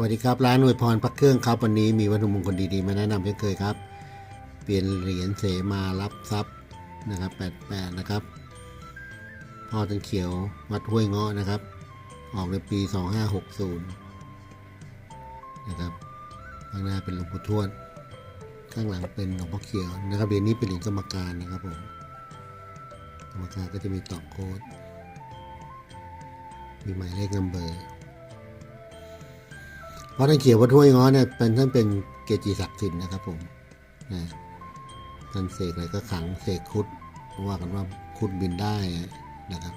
วัสดีครับ ร้านอวยพรพระเครื่องครับ วันนี้มีวัตถุมงคลดีๆ มาแนะนำเช่นเคยครับ เปลี่ยนเหรียญเสมารับทรัพย์นะครับ88นะครับพ่อตันเขียววัดห้วยเงาะนะครับ ออกในปี 2560นะครับข้างหน้าเป็นหลวงปู่ทวด ข้างหลังเป็นหลวงพ่อเขียวนะครับเหรียญนี้เป็นเหรียญกรรมการนะครับผมกรรมการก็จะมีต่อโค้ดมีหมายเลขนัมเบอร์ พราะท่านเขียววัดห้วยง้อเนี่ยเป็นท่านเป็นเกจิศักดิ์สิทธิ์นะครับผมนะท่านเสกอะไรก็ขังเสกคุดว่ากันว่าคุดบินได้นะครับ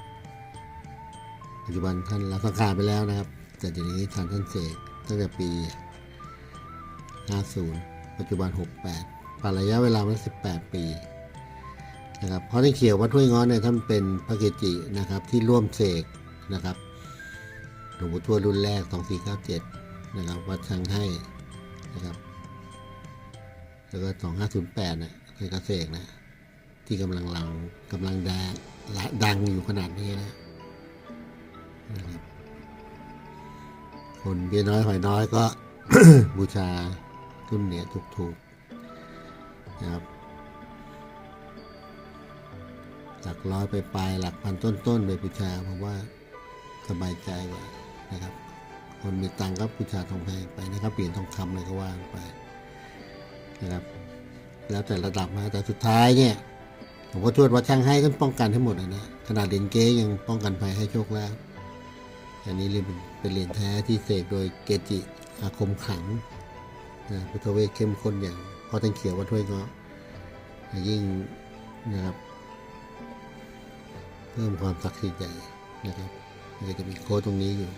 ปัจจุบันท่านรับสังขารไปแล้วนะครับ แต่ทีนี้ท่านท่านเสกตั้งแต่ปี 50 ปัจจุบัน 68ผ่านระยะเวลามา18 ปีนะครับเพราะท่านเขียววัดห้วยง้อเนี่ยท่านเป็นพระเกจินะครับที่ร่วมเสกนะครับหลวงปู่ทวดรุ่นแรก 2497 นะครับวัดช่างให้นะครับ แล้วก็2508นะคือเกษตรนะ ที่กำลังลังกำลังดังดังอยู่ขนาดนี้นะนะครับคนเบี้ยน้อยหอยน้อยก็บูชารุ่นเหนี้ยถูกๆนะครับหลักร้อยไปปลายหลักพันต้นๆไปบูชาเพราะว่าสบายใจกว่านะครับ คนมีตังค์ก็บูชาทองแพงไปนะครับ เปลี่ยนทองคำเลยก็ว่างไปนะครับ แล้วแต่ระดับนะแต่สุดท้ายเนี่ยผมก็ทวดวัดช่างให้ท่านป้องกันทั้งหมดนะนะ ขนาดเหรียญเก๊ยังป้องกันภัยให้โชคลาภอันนี้เรียนเป็นเหรียญแท้ที่เสกโดยเกจิอาคมขังนะพุทธเวเข้มข้นอย่างพ่อท่านเขียววัดถ้วยเงาะยิ่งนะครับ เพิ่มความศักดิ์สิทธิ์ใหญ่นะครับก็จะมีโค้ดตรงนี้อยู่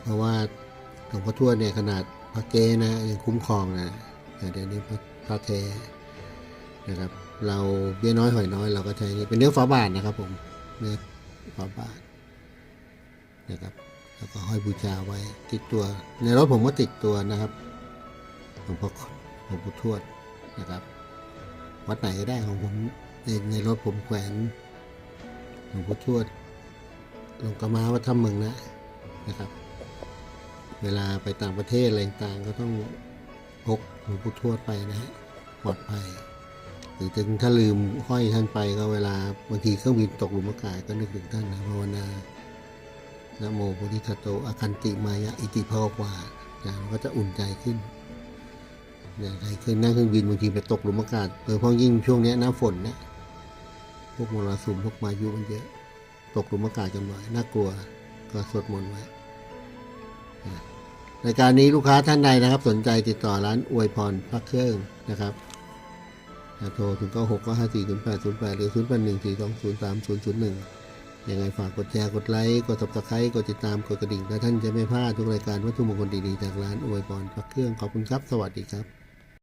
เพราะว่าหลวงพ่อทวดเนี่ยขนาดพระเกนะยังคุ้มครองนะแต่เดี๋ยวนี้พระพระเทนะครับ เราเบี้ยน้อยหอยน้อย เราก็ใช้นี่เป็นเนื้อฝาบาทนะครับ ผมเนื้อฝาบาทนะครับแล้วก็ห้อยบูชาไว้ติดตัว ในรถผมก็ติดตัวนะครับหลวงพ่อหลวงพ่อทวดนะครับวัดไหนก็ได้ของผมในในรถผมแขวนหลวงพ่อทวด หลวงกระมาวัดถ้ำเมืองนะนะครับ เวลาไปต่างประเทศอะไรต่างก็ต้องพกหลวงปู่ทวดไปนะฮะปลอดภัย หรือถึงถ้าลืมห้อยท่านไปก็เวลาบางทีเครื่องบินตกหลุมอากาศก็นึกถึงท่านนะภาวนานะโมโพธิทัตโตอาคันติมายะอิติภาวะนะมันก็จะอุ่นใจขึ้นเนี่ยใครเคยนั่งเครื่องบินบางทีไปตกหลุมอากาศโดยเฉพาะยิ่งช่วงนี้หน้าฝนเนี่ยพวกมรสุมพวกพายุมันเยอะ ตกหลุมอากาศกันบ่อยน่ากลัวก็สวดมนต์ไว้รายการนี้ลูกค้าท่านใดนะครับ สนใจติดต่อร้านอวยพรพระเครื่องนะครับโทรถึงก็หกก็ห้าสี่ศูนย์แปดศูนย์แปดหรือศูนย์แปดหนึ่งสี่สองศูนย์สามศูนย์ศูนย์หนึ่งยังไงฝากกดแชร์กดไลค์กด subscribe กดติดตามกดกระดิ่งและท่านจะไม่พลาดทุกรายการวัตถุมงคลดีๆจากร้านอวยพรพระเครื่องขอบคุณครับ สวัสดีครับ